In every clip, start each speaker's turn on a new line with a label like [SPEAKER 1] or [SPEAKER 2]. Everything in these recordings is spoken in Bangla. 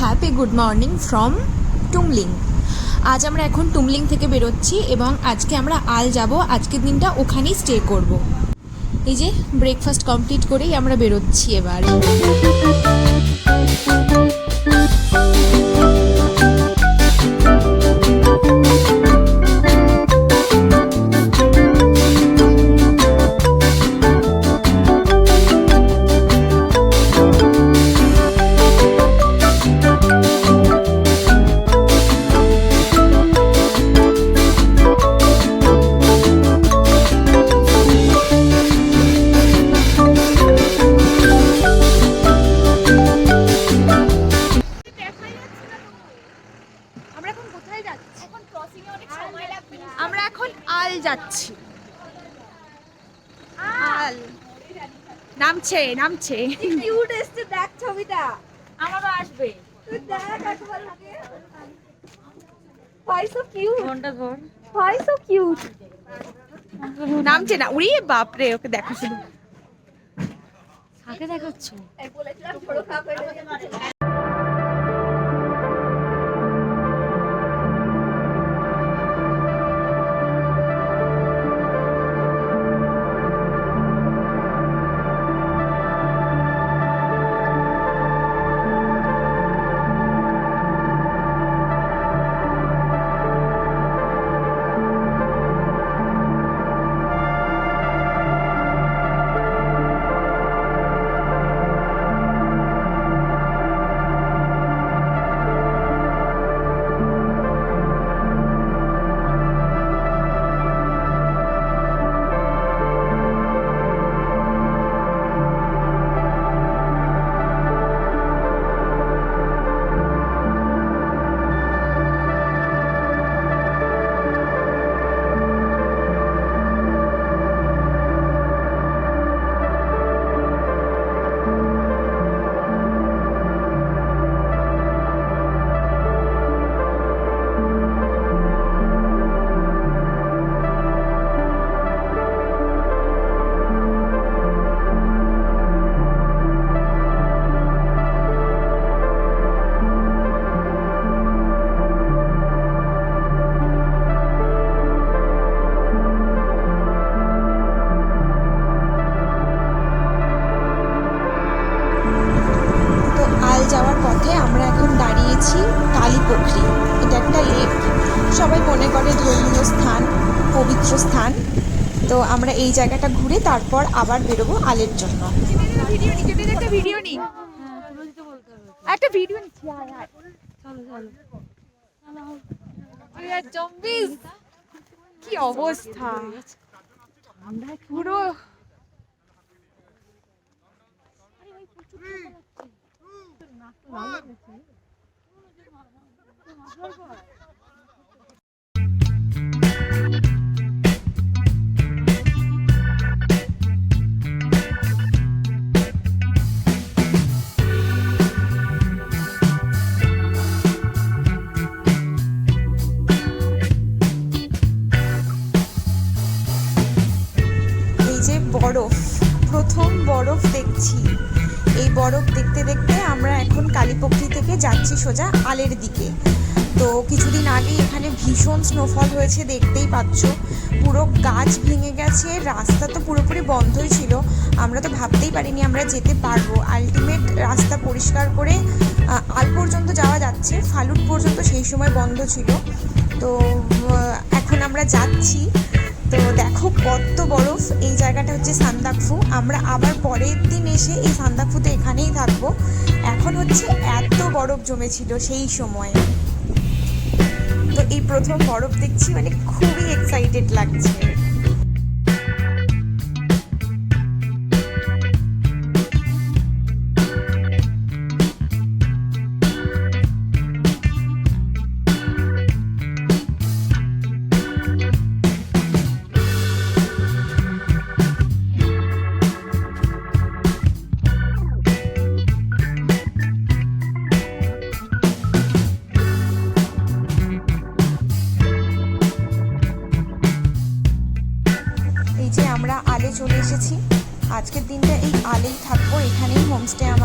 [SPEAKER 1] Happy good morning from Tumling আজ আমরা এখন টুমলিং থেকে বেরোচ্ছি এবং আজকে আমরা আল যাব। আজকের দিনটা ওখানেই স্টে করব। এই যে ব্রেকফাস্ট কমপ্লিট করেই আমরা বেরোচ্ছি এবার। নামছে নামছে।
[SPEAKER 2] কিউট এসছে দেখ ছবিটা।
[SPEAKER 3] আমারও আসবে।
[SPEAKER 2] তুই দেখ একবার লাগে। সো কিউট
[SPEAKER 3] ঘণ্টা ধর।
[SPEAKER 2] Why সো কিউট
[SPEAKER 1] নামছে না। উড়ি বাপরে ওকে দেখো শুধু।
[SPEAKER 3] কাকে দেখাচ্ছ?
[SPEAKER 1] সবাই মনে করে ধর্মীয় স্থান পবিত্র স্থান। তো আমরা এই জায়গাটা ঘুরে তারপর আবার বেরোবো আলের জন্য। ভিডিও নি একটা ভিডিও নি কি অবস্থা? পুরো দেখতে দেখতে আমরা এখন কালীপক্ষি থেকে যাচ্ছি সোজা আলের দিকে। তো কিছুদিন আগে এখানে ভীষণ স্নোফল হয়েছে, দেখতেই পাচ্ছ। পুরো গাছ ভেঙে গেছে, রাস্তা তো পুরোপুরি বন্ধই ছিল। আমরা তো ভাবতেই পারিনি আমরা যেতে পারব। আলটিমেট রাস্তা পরিষ্কার করে আল পর্যন্ত যাওয়া যাচ্ছে, ফালুট পর্যন্ত সেই সময় বন্ধ ছিল। তো এখন আমরা যাচ্ছি। তো দেখো কত বরফ। এই জায়গাটা হচ্ছে সান্দাকফু। আমরা আবার পরের দিন এসে এই সান্দাকফুতে এখানেই থাকব। এখন হচ্ছে এত বরফ জমেছিল সেই সময়ে। তো এই প্রথম বরফ দেখছি মানে খুবই এক্সাইটেড লাগছে।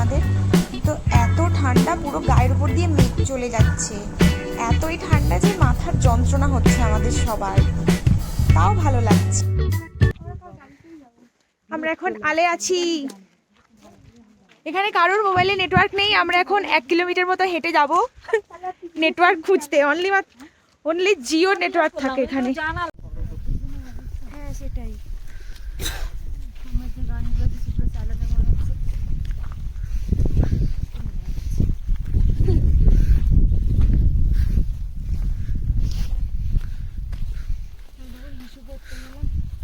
[SPEAKER 1] আমাদের। তো এত ঠান্ডা পুরো গায়ের উপর দিয়ে মেঘ চলে যাচ্ছে। এতই ঠান্ডা যে মাথার যন্ত্রণা হচ্ছে আমাদের সবার। তাও ভালো লাগছে। আমরা এখন আলে আছি। এখানে কারোর মোবাইলে নেটওয়ার্ক নেই আমরা এখন এক কিলোমিটার মতো হেঁটে যাব। নেটওয়ার্ক খুঁজতে অনলি অনলি জিও নেটওয়ার্ক থাকে এখানে
[SPEAKER 3] জানা
[SPEAKER 1] হ্যাঁ সেটাই
[SPEAKER 3] আমার যে গানগুলো দিচ্ছে পুরো চালাতে মনে হচ্ছে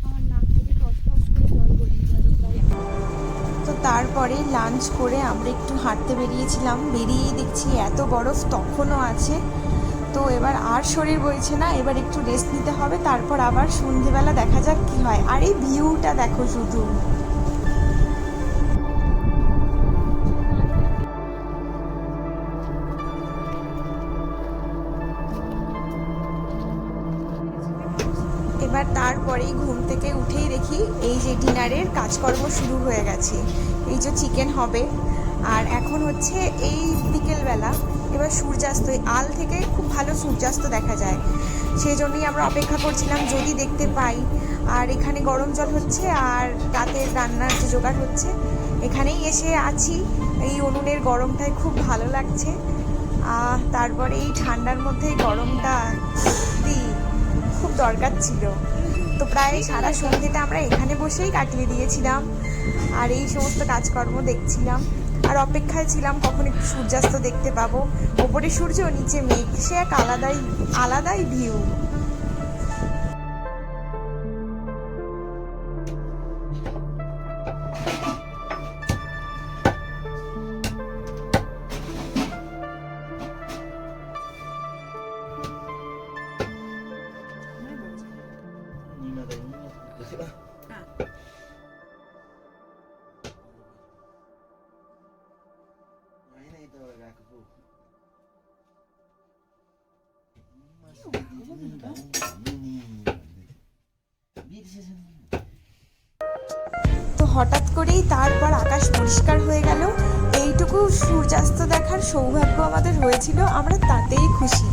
[SPEAKER 3] আমার নাক থেকে টস টস করে জল গড়িয়ে গেল প্রায়
[SPEAKER 1] তো তারপরে লাঞ্চ করে আমরা একটু হাঁটতে বেরিয়েছিলাম। বেরিয়েই দেখছি এত বরফ তখনও আছে। তো এবার আর শরীর বইছে না, এবার একটু রেস্ট নিতে হবে, তারপর আবার সন্ধেবেলা দেখা যাক কি হয়। আর এই ভিউটা দেখো শুধু। এই যে ডিনারের কাজকর্ম শুরু হয়ে গেছে। এই যে চিকেন হবে। আর এখন হচ্ছে এই বিকেলবেলা এবার সূর্যাস্ত আল থেকে খুব ভালো সূর্যাস্ত দেখা যায়। সেই জন্যই আমরা অপেক্ষা করছিলাম যদি দেখতে পাই। আর এখানে গরম জল হচ্ছে আর রাতের রান্নার যে জোগাড় হচ্ছে, এখানেই এসে আছি। এই উনুনের গরমটায় খুব ভালো লাগছে। তারপরে এই ঠান্ডার মধ্যে গরমটা খুব দরকার ছিল। তো প্রায় সারা সন্ধ্যেটা আমরা এখানে বসেই কাটিয়ে দিয়েছিলাম। আর এই সমস্ত কাজকর্ম দেখছিলাম। আর অপেক্ষায় ছিলাম কখন একটু সূর্যাস্ত দেখতে পাবো। ওপরে সূর্য, নিচে মেঘ, সে এক আলাদাই আলাদাই ভিউ তো হঠাৎ করেই তারপর আকাশ পরিষ্কার হয়ে গেল। এইটুকু সূর্যাস্ত দেখার সৌভাগ্য আমাদের হয়েছিল, আমরা তাতেই খুশি।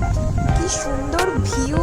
[SPEAKER 1] কি সুন্দর ভিউ।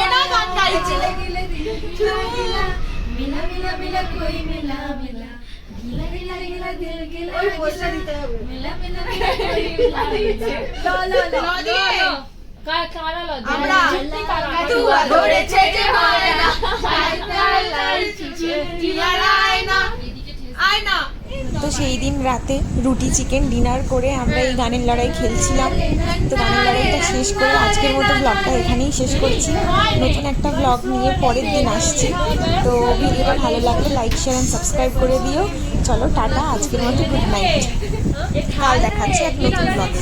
[SPEAKER 2] बिना गिला गिला गिला मिला मिला मिला कोई मिला मिला गिला गिला गिला दिल गिला गिला मिला मिला मिला कोई मिला मिला लो लो लो আমরা তুয়া ধরেছে যে মায়না আয়না
[SPEAKER 1] তো সেই দিন রাতে রুটি, চিকেন, ডিনার করে আমরা এই গানের লড়াই খেলছিলাম। তো গানের লড়াইটা শেষ করে আজকের মতো ব্লগটা এখানেই শেষ করছি। নতুন একটা ব্লগ নিয়ে পরের দিন আসছি। তো ভিডিওটা ভালো লাগলে লাইক শেয়ার অ্যান্ড সাবস্ক্রাইব করে দিও। চলো টাটা, আজকের মতো গুড নাইট কাল দেখাচ্ছি এক নতুন ব্লগে